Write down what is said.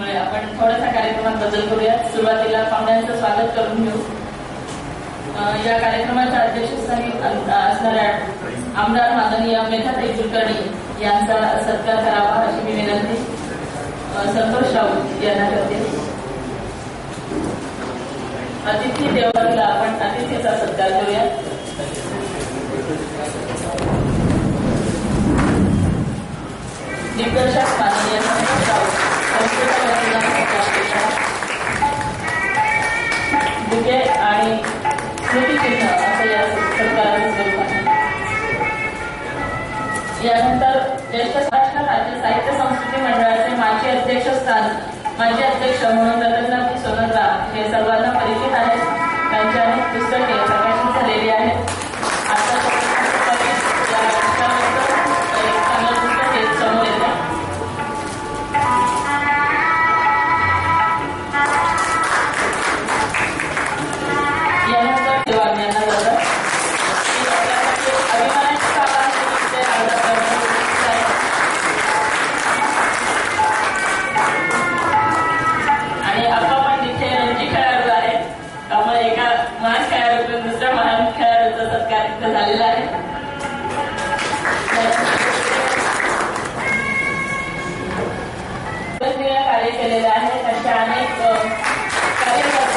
मुळे आपण थोडासा कार्यक्रमात बदल करूया. सुरुवातीला पाहुण्यांचं स्वागत करून घेऊ. या कार्यक्रमाच्या अध्यक्षस्थानी असणाऱ्या आमदार माननीय मेधाताई कुलकर्णी यांचा सत्कार करावा अशी मी विनंती. संतोष राऊत यांना करते. अतिथी देवाला आपण अतिथीचा सत्कार करूया. दिग्दर्शक माननीय आणि स्मृतिचिन्ह असं या स्वरूप आहे यानंतर ज्येष्ठ महाराष्ट्र राज्य साहित्य संस्कृती मंडळाचे माजी अध्यक्षस्थान माजी अध्यक्ष म्हणून रतनाजी सोनग्राम हे सर्वांना परिचित आहेत. त्यांची अनेक पुस्तके आणि आप्पा पण तिथे रणजी खेळाडू आहे. त्यामुळे एका महान खेळाडूकडून दुसऱ्या महान खेळाडूचा सत्कार इथं झालेला आहे. वेगवेगळ्या कार्य केलेले आहेत अशा अनेक कार्यकर्ते